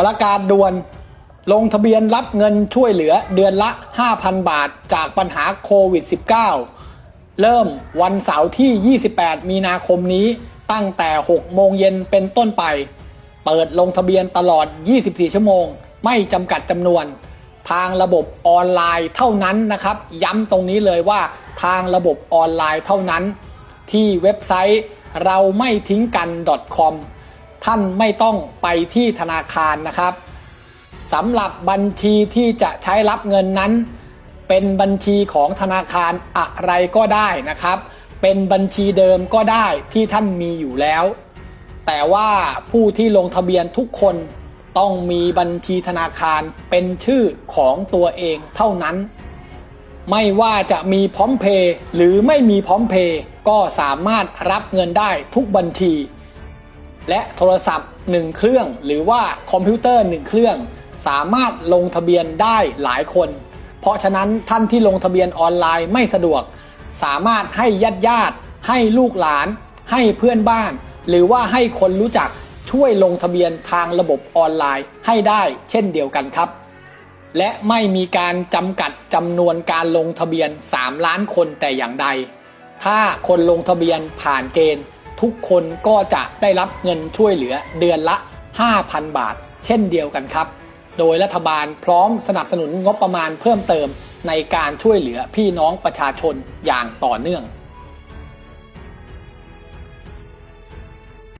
ประกาศด่วนลงทะเบียนรับเงินช่วยเหลือเดือนละ 5,000 บาทจากปัญหาโควิด -19 เริ่มวันเสาร์ที่ 28 มีนาคมนี้ตั้งแต่ 6 โมงเย็นเป็นต้นไป เปิดลงทะเบียนตลอด 24 ชั่วโมง ไม่จำกัดจำนวน ทางระบบออนไลน์เท่านั้นนะครับ ย้ำตรงนี้เลยว่าทางระบบออนไลน์เท่านั้น ที่เว็บไซต์เราไม่ทิ้งกัน .com ท่านไม่ต้องไปที่ธนาคารนะครับสำหรับบัญชีที่จะใช้รับเงินนั้น เป็นบัญชีของธนาคารอะไรก็ได้นะครับ เป็นบัญชีเดิมก็ได้ที่ท่านมีอยู่แล้ว แต่ว่าผู้ที่ลงทะเบียนทุกคนต้องมีบัญชีธนาคารเป็นชื่อของตัวเองเท่านั้น ไม่ว่าจะมีพร้อมเพย์หรือไม่มีพร้อมเพย์ก็สามารถรับเงินได้ทุกบัญชี และโทรศัพท์ 1 เครื่อง หรือว่าคอมพิวเตอร์ 1 เครื่อง สามารถลงทะเบียนได้หลายคน เพราะฉะนั้นท่านที่ลงทะเบียนออนไลน์ไม่สะดวก สามารถให้ญาติญาติให้ลูกหลาน ให้เพื่อนบ้าน หรือว่าให้คนรู้จักช่วยลงทะเบียนทางระบบออนไลน์ให้ได้เช่นเดียวกันครับ และไม่มีการจำกัดจำนวนการลงทะเบียน 3 ล้านคนแต่อย่างใด ถ้าคนลงทะเบียนผ่านเกณฑ์ ทุกคนก็จะได้รับเงินช่วยเหลือเดือนละ 5,000 บาท เช่นเดียวกันครับ โดยรัฐบาลพร้อมสนับสนุนงบประมาณเพิ่มเติมในการช่วยเหลือพี่น้องประชาชนอย่างต่อเนื่อง